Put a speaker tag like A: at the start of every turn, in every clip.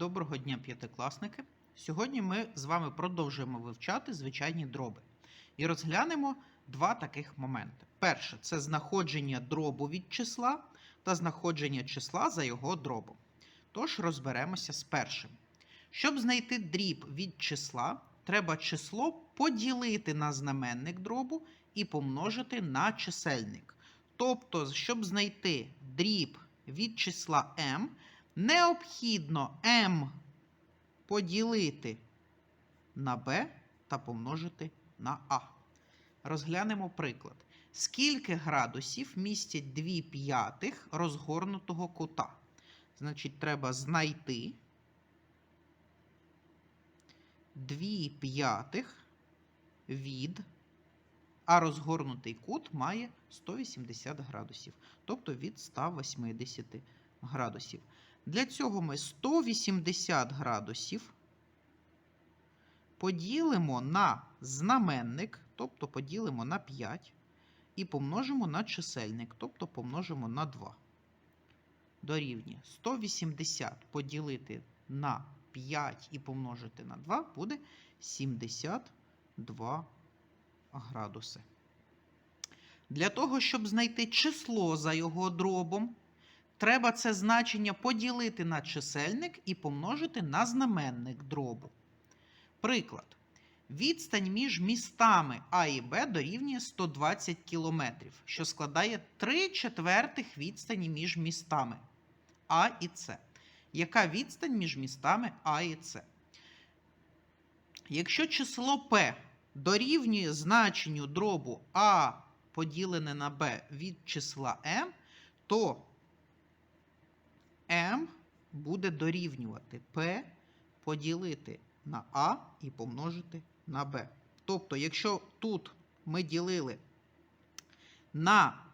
A: Доброго дня, п'ятикласники! Сьогодні ми з вами продовжуємо вивчати звичайні дроби і розглянемо два таких моменти. Перше це знаходження дробу від числа та знаходження числа за його дробом. Тож розберемося з першим. Щоб знайти дріб від числа, треба число поділити на знаменник дробу і помножити на чисельник. Тобто, щоб знайти дріб від числа m, необхідно m поділити на b та помножити на a. Розглянемо приклад. Скільки градусів містять 2 п'ятих розгорнутого кута? Значить, треба знайти 2 п'ятих від, а розгорнутий кут має 180 градусів, тобто від 180 градусів. Для цього ми 180 градусів поділимо на знаменник, тобто поділимо на 5, і помножимо на чисельник, тобто помножимо на 2. Дорівнює 180 поділити на 5 і помножити на 2 буде 72 градуси. Для того, щоб знайти число за його дробом, треба це значення поділити на чисельник і помножити на знаменник дробу. Приклад. Відстань між містами А і Б дорівнює 120 км, що складає 3 четвертих відстані між містами А і С. Яка відстань між містами А і С? Якщо число П дорівнює значенню дробу А поділене на Б від числа М, то М буде дорівнювати П поділити на А і помножити на Б. Тобто, якщо тут ми ділили на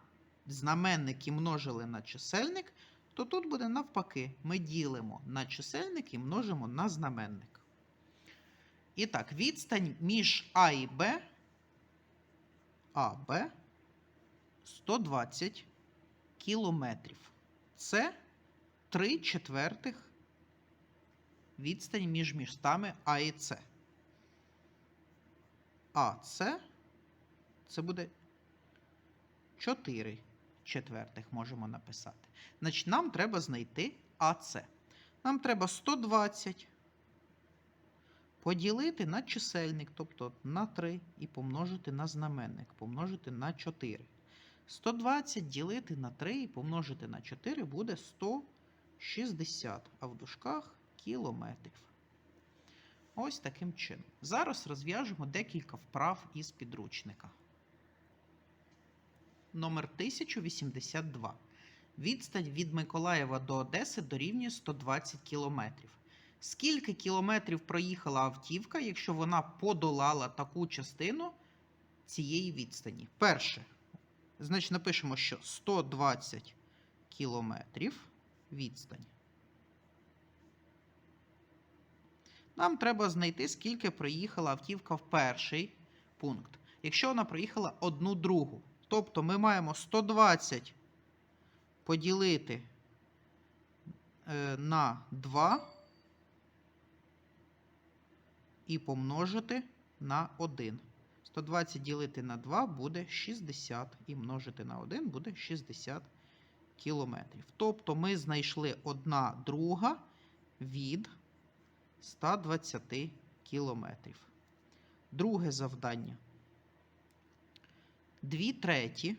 A: знаменник і множили на чисельник, то тут буде навпаки. Ми ділимо на чисельник і множимо на знаменник. І так, відстань між А і Б, АБ 120 кілометрів. Це 3 четвертих відстань між містами А і С. А С це буде 4 четвертих можемо написати. Значить, нам треба знайти АС. Нам треба 120 поділити на чисельник, тобто на 3, і помножити на знаменник, помножити на 4. 120 ділити на 3 і помножити на 4 буде 160, а в дужках кілометрів. Ось таким чином. Зараз розв'яжемо декілька вправ із підручника. Номер 1082. Відстань від Миколаєва до Одеси дорівнює 120 кілометрів. Скільки кілометрів проїхала автівка, якщо вона подолала таку частину цієї відстані? Перше. Значить, напишемо, що 120 кілометрів відстань. Нам треба знайти, скільки проїхала автівка в перший пункт. Якщо вона проїхала одну другу. Тобто ми маємо 120 поділити е, на 2 і помножити на 1. 120 ділити на 2 буде 60 і множити на 1 буде 60 кілометрів. Тобто ми знайшли 1 друга від 120 кілометрів. Друге завдання. 2 треті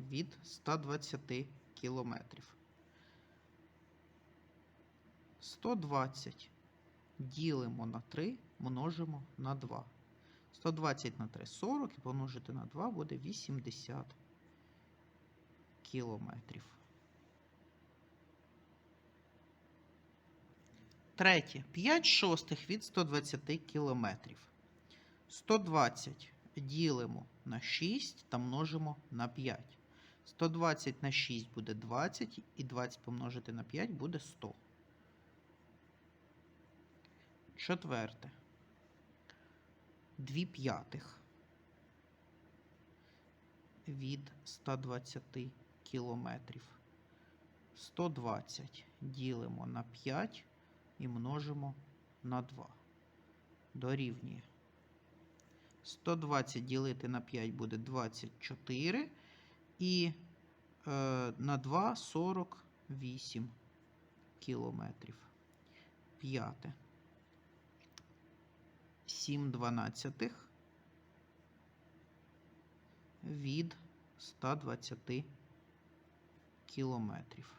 A: від 120 кілометрів. 120 ділимо на 3, множимо на 2. 120 на 3 40 і помножити на 2 буде 80 кілометрів. Третє. 5 шостих від 120 кілометрів. 120 ділимо на 6 та множимо на 5. 120 на 6 буде 20, і 20 помножити на 5 буде 100. Четверте. 2 п'ятих від 120 кілометрів. 120 ділимо на 5 і множимо на 2. Дорівнює. 120 ділити на 5 буде 24. І е, на 2 48 кілометрів. П'яте. 7 дванадцятих від 120 кілометрів.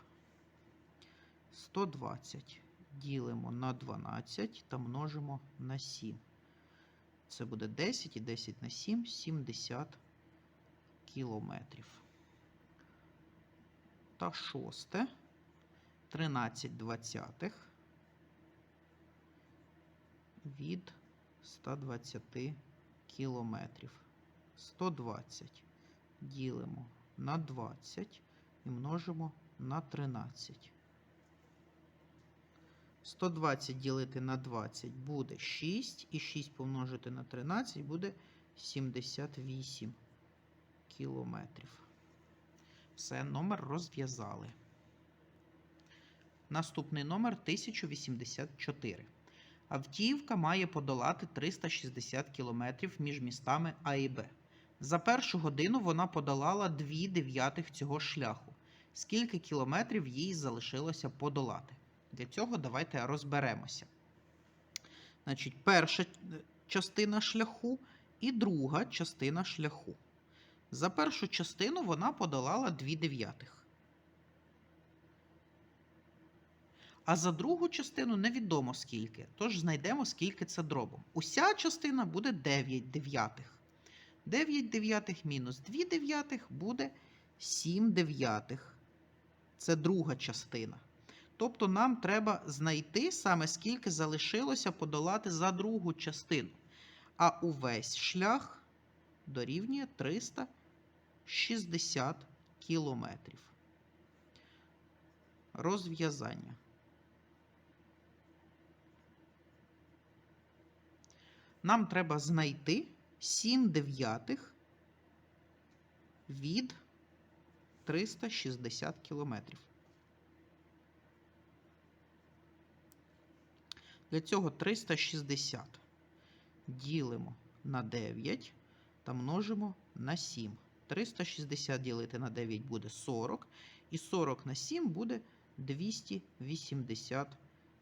A: 120 ділимо на 12 та множимо на 7. Це буде 10 і 10 на 7 70 кілометрів. Та шосте 13 двадцятих від 120 кілометрів. 120 ділимо на 20 і множимо на 13. 120 ділити на 20 буде 6, і 6 помножити на 13 буде 78 кілометрів. Все, номер розв'язали. Наступний номер 1084. Автівка має подолати 360 км між містами А і Б. За першу годину вона подолала 2 дев'ятих цього шляху. Скільки кілометрів їй залишилося подолати? Для цього давайте розберемося. Значить, перша частина шляху і друга частина шляху. За першу частину вона подолала 2 дев'ятих. А за другу частину невідомо скільки. Тож знайдемо, скільки це дробом. Уся частина буде 9 дев'ятих. 9 дев'ятих мінус 2 дев'ятих буде 7 дев'ятих. Це друга частина. Тобто нам треба знайти саме скільки залишилося подолати за другу частину. А увесь шлях дорівнює 360 кілометрів. Розв'язання. Нам треба знайти 7 дев'ятих від 360 кілометрів. Для цього 360 ділимо на 9 та множимо на 7. 360 ділити на 9 буде 40, і 40 на 7 буде 280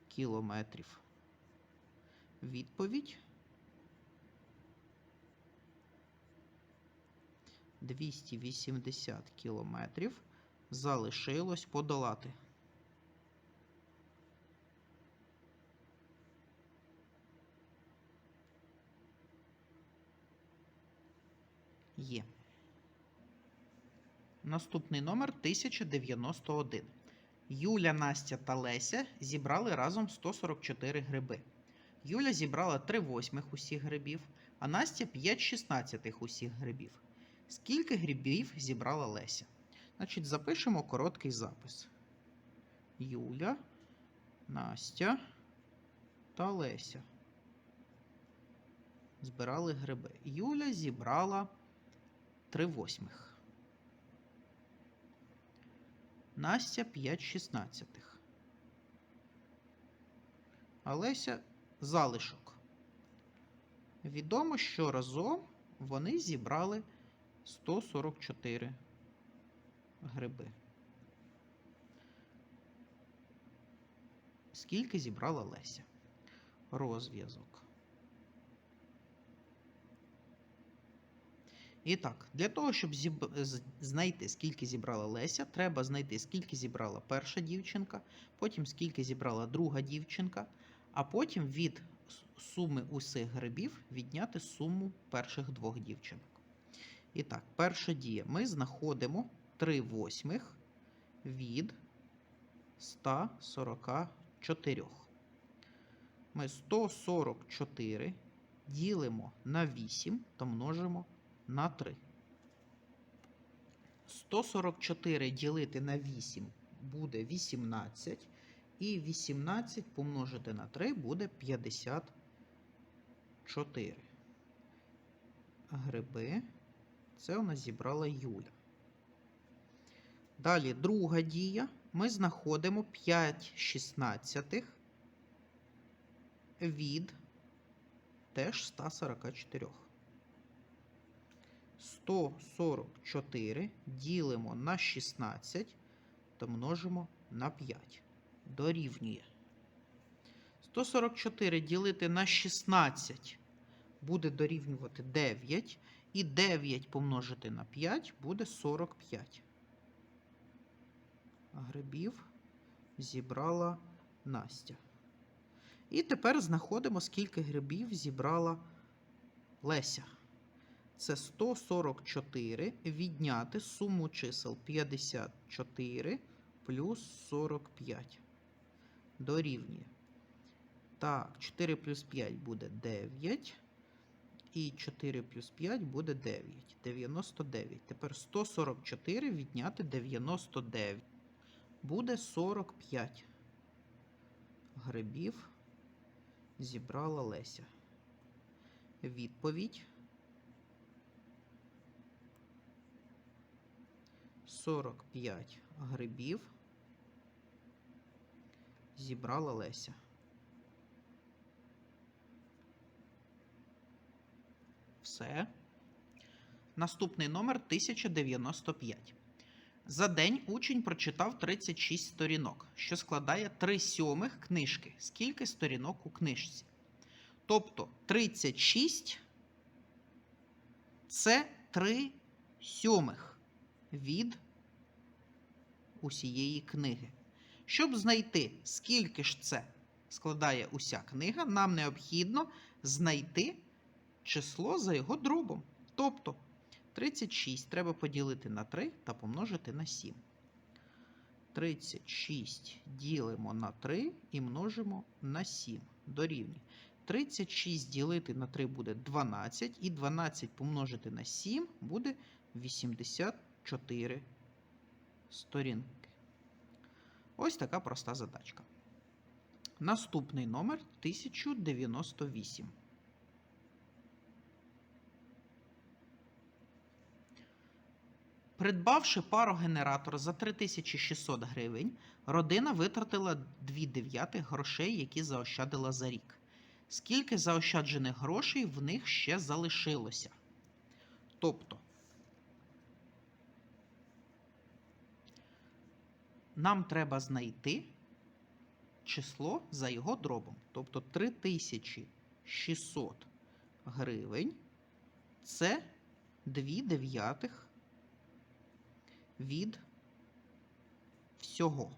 A: кілометрів. Відповідь 280 кілометрів залишилось подолати. Є. Наступний номер 1091. Юля, Настя та Леся зібрали разом 144 гриби. Юля зібрала 3 восьмих усіх грибів, а Настя 5 шістнадцятих усіх грибів. Скільки грибів зібрала Леся? Значить, запишемо короткий запис. Юля, Настя та Леся. Збирали гриби. Юля зібрала 3 восьмих. Настя 5 шістнадцятих. А Леся залишок. Відомо, що разом вони зібрали 144 гриби. Скільки зібрала Леся? Розв'язок. І так, для того, щоб зіб... знайти, скільки зібрала Леся, треба знайти, скільки зібрала перша дівчинка, потім скільки зібрала друга дівчинка, а потім від суми усіх грибів відняти суму перших двох дівчинок. І так, перша дія. Ми знаходимо 3 восьмих від 144. Ми 144 ділимо на 8 та множимо на 3. 144 ділити на 8 буде 18. І 18 помножити на 3 буде 54. Гриби. Це у нас зібрала Юля. Далі друга дія. ми знаходимо 5 шістнадцятих від теж 144. 144 ділимо на 16 та множимо на 5. Дорівнює. 144 ділити на 16 буде дорівнювати 9. І 9 помножити на 5 буде 45. Грибів зібрала Настя. І тепер знаходимо, скільки грибів зібрала Леся. Це 144 відняти суму чисел 54 плюс 45. Дорівнює. Так, 4 плюс 5 буде 9. І 4 плюс 5 буде 9. 99. Тепер 144 відняти 99. Буде 45 грибів зібрала Леся. Відповідь. 45 грибів зібрала Леся. Все. Наступний номер 1095. За день учень прочитав 36 сторінок, що складає 3 сьомих книжки. Скільки сторінок у книжці? Тобто 36 це 3 сьомих від усієї книги. Щоб знайти, скільки ж це складає уся книга, нам необхідно знайти число за його дробом. Тобто 36 треба поділити на 3 та помножити на 7. 36 ділимо на 3 і множимо на 7. Дорівнює. 36 ділити на 3 буде 12, і 12 помножити на 7 буде 84 сторінки. Ось така проста задачка. Наступний номер 1098. Придбавши парогенератор за 3600 гривень, родина витратила 2 дев'ятих грошей, які заощадила за рік. Скільки заощаджених грошей в них ще залишилося? Тобто, нам треба знайти число за його дробом. Тобто 3600 гривень це 2 дев'ятих від всього,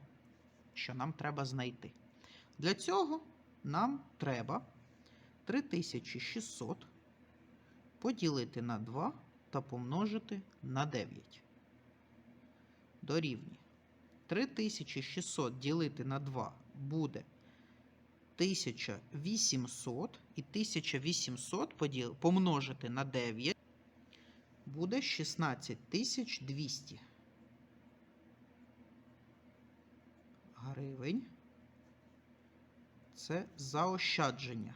A: що нам треба знайти. Для цього нам треба 3600 поділити на 2 та помножити на 9. Дорівнює. 3600 ділити на 2 буде 1800 і 1800 поділ... помножити на 9 буде 16200 гривень. Це заощадження.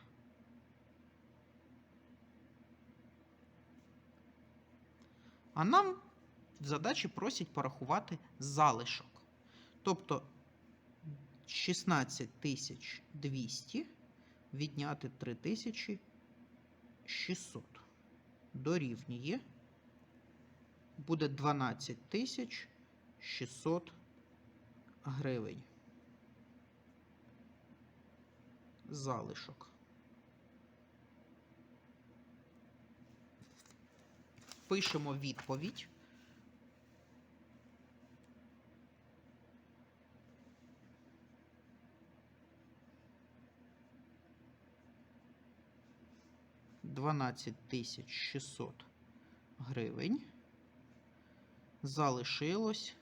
A: А нам в задачі просять порахувати залишок. Тобто 16200 відняти 3600 дорівнює буде 12600 гривень. Залишок. Пишемо відповідь. Дванадцять тисяч шістсот гривень. Залишилось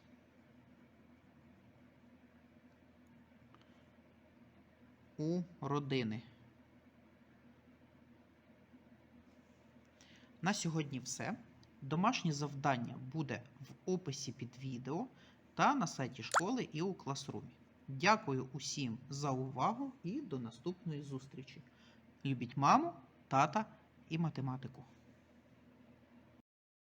A: у родини. На сьогодні все. Домашнє завдання буде в описі під відео та на сайті школи і у класрумі. Дякую усім за увагу і до наступної зустрічі. Любіть маму, тата і математику.